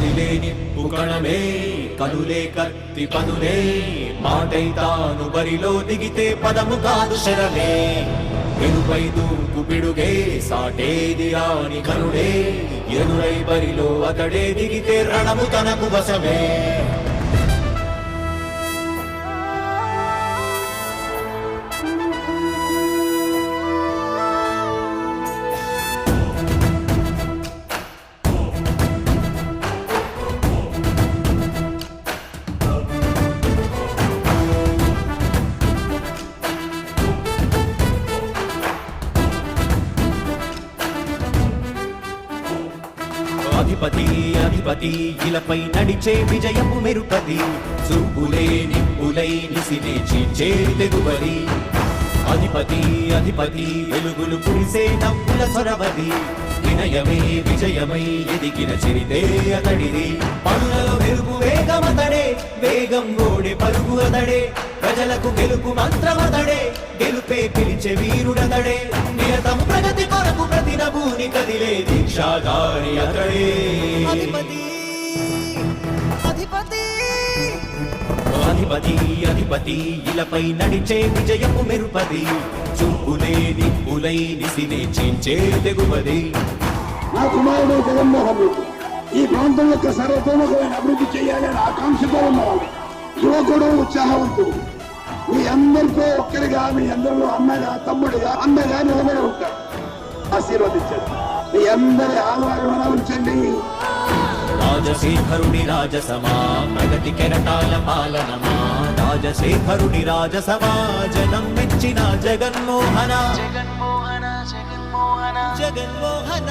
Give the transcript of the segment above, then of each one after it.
కదిలేని పుకణమే కనులే కత్తి పనులే మాటై తాను బరిలో దిగితే పదము కాదు శరమే ఎనుపై దూకు పిడుగే సాటేది రాని కనుడే ఎనురై బరిలో అతడే దిగితే రణము తనకు వశమే అధిపతి అధిపతి ఇలపై నడిచే విజయము మెరుపతి. చూపులే నిప్పులై నిసిలేచి చేరి తెగుబడి అధిపతి అధిపతి వెలుగులు కురిసే నవ్వుల సొరవది వినయమే విజయమై ఎదిగిన చిరితే అతడిది. పనులలో మెరుగు వేగమతడే వేగం ఓడి పరుగు అతడే. ప్రజలకు గెలుపు మంత్రమతడే. గెలుపే పిలిచే వీరుడతడే. నిరతం ప్రగతి కొరకు ప్రతి నభూని కదిలే దీక్షాధారి అతడే. అధిపతి అధిపతి. అధిపతి అధిపతి ఇలపై నడిచే విజయము మెరుపది. చూపులే నిప్పులై నిసినే చీల్చే తెగువది. నా కుమారుడు జగన్మోహన్ రెడ్డి ఈ ప్రాంతం యొక్క సర్వతోముఖమైన అభివృద్ధి చేయాలని ఆకాంక్షతో ఉన్నవాడు. యువకుడు ఉత్సాహవంతుడు. మీ అందరితో ఒక్కరిగా మీ అందరిలో అన్నగా తమ్ముడిగా అన్నగా నిలబడి ఉంటాడు ఆశీర్వదించండి. మీ అందరి ఆహ్వానం ఉంచండి. రాజశేఖరుని రాజసమా ప్రగతి కెరటాల పాలనమా. రాజశేఖరుని రాజసమా జనం మెచ్చిన జగన్మోహన. జగన్మోహన జగన్మోహన. జగన్మోహన.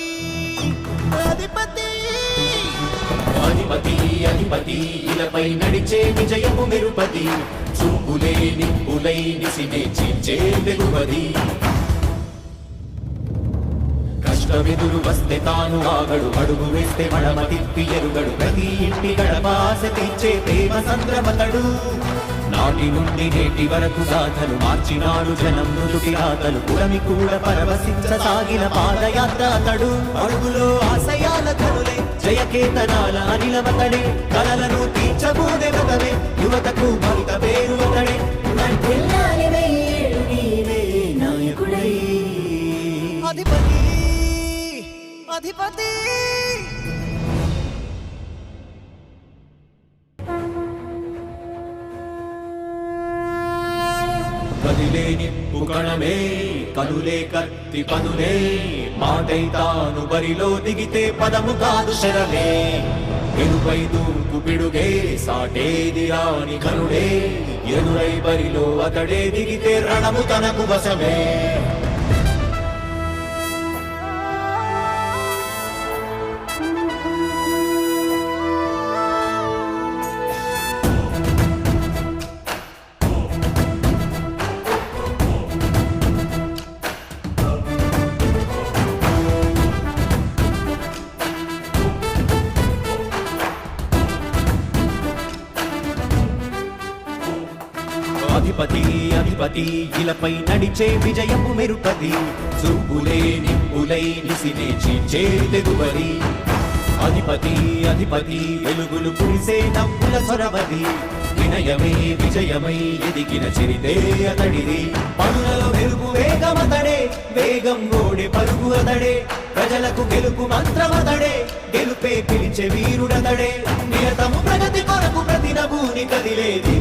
అధిపతి. అధిపతి అధిపతి ఇలపై నడిచే విజయము మెరుపది. చూపులే నిప్పులై నిసినే చీల్చే వెలువది. కష్టమెదురు వస్తే తాను ఆగడు. అడుగు వేస్తే మడమ తిప్పి ఎరుగడు. ప్రతి ఇంటి గడపాస తీర్చే ప్రేమ సంద్రమతడు. నాటి నుండి నేటి వరకు గాథలు మార్చినాడు జనం మృదుటి రాతలు. పురమి కూడా పరవశించసాగిన పాదయాత్ర అతడు. అడుగులో ఆశయాల కనులే. జయకేతనాల అనిలమతడే కలలను తీర్చబోదే యువతకు గణపతి కదిలేని పుకణమే కణమే కనులే కత్తి పనులే మాటై తాను బరిలో దిగితే పదము కాదు శరమే. ఎనుపై దూకు పిడుగే సాటేది రాని కనుడే ఎదురై బరిలో అతడే దిగితే రణము తనకు వశమే. అధిపతి అధిపతి ఇలపై నడిచే విజయము మెరుపతి చూపులే నిప్పులై నిసినే చీచే తెగుబరి అధిపతి అధిపతి వెలుగులు కురిసే నవ్వుల సొరవది వినయమే విజయమై ఎదిగిన చరితే అతడిది. పనులలో మెరుగు వేగమతడే వేగం ఓడే పరుగు అతడే. ప్రజలకు గెలుపు మంత్రమతడే గెలుపే పిలిచే వీరుడతడే. నిరతము ప్రగతి కొరకు ప్రతి నభూని కదిలేది.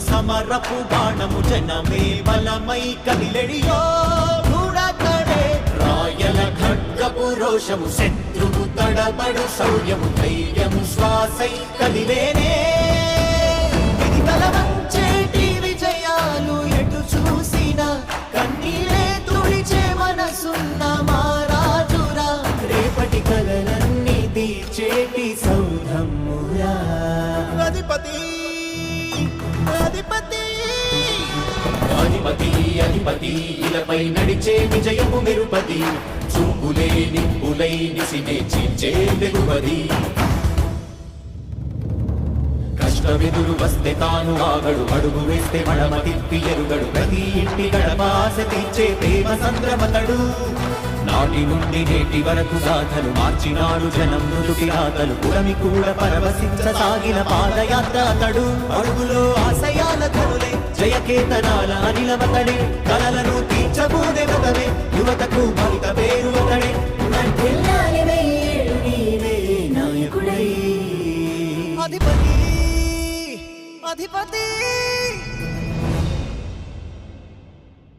సమరపు బాణము జనమే బలమై కదిలెడియో చూడకడే రాయల ఖడ్గపు రోషము శత్రువు తడబడు శౌర్యము ధైర్యము శ్వాసై కదిలేనే. ఇది తలవంచేటి విజయాలు ఎటు చూసిన కన్నీరే తుడిచే మనసున్న మారాజురా రేపటి కలలన్నీ తీర్చేటి సౌధమ్మురా అధిపతి! అధిపతి. అధిపతి అధిపతి ఇలపై నడిచే విజయము నిరుపతి చూపులే నిప్పులై నిసినే చీల్చే వెలువది కష్టమెదురు వస్తే తాను ఆగడు అడుగు వేస్తే మడమ తిప్పి ఎరుగడు. ప్రతి ఇంటి గడప ఆశ తీర్చే ప్రేమ సంద్రమతడు. నాటి నుండి నేటి వరకు గాథలు మార్చినాడు జనం నుదుటి రాతలు. పురమి కూడా పరవశించసాగిన పాదయాత్ర అతడు. అడుగులో ఆశయా కనులే జయకేతనాల అనిలవతడే కలలను తీర్చబూదెవతవే యువతకు భవిత పేరు అతడే. వర్ధిల్లాలి వెయ్యేళ్ళు నీవే నాయకుడై. అధిపతి అధిపతి.